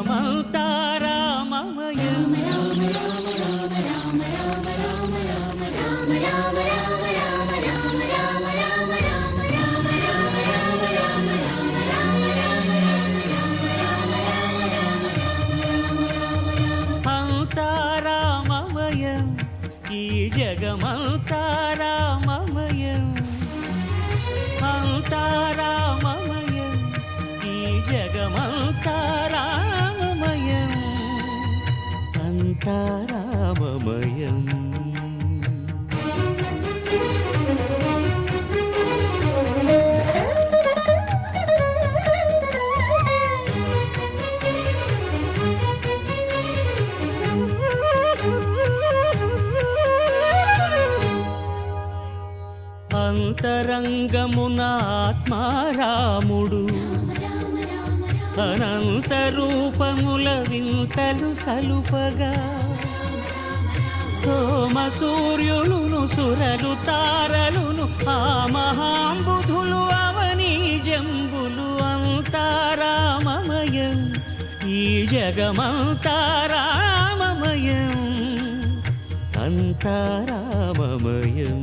జగమంతా రామమయం జగమంతా అంతా రామమయం అంతరంగమున ఆత్మారాముడు అనంత రూపముల వింతలు సలుపగా. సోమ సూర్యులును సురలు తారలును ఆ మహాంబుధులు అవని జంబులు అంతారామమయం ఈ జగమంతారామమయం అంతారామమయం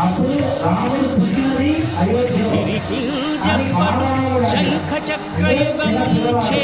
అప్పుడు రాముడు పుట్టినది అయోధ్య సిరికి శంఖ చక్రయుగముంచే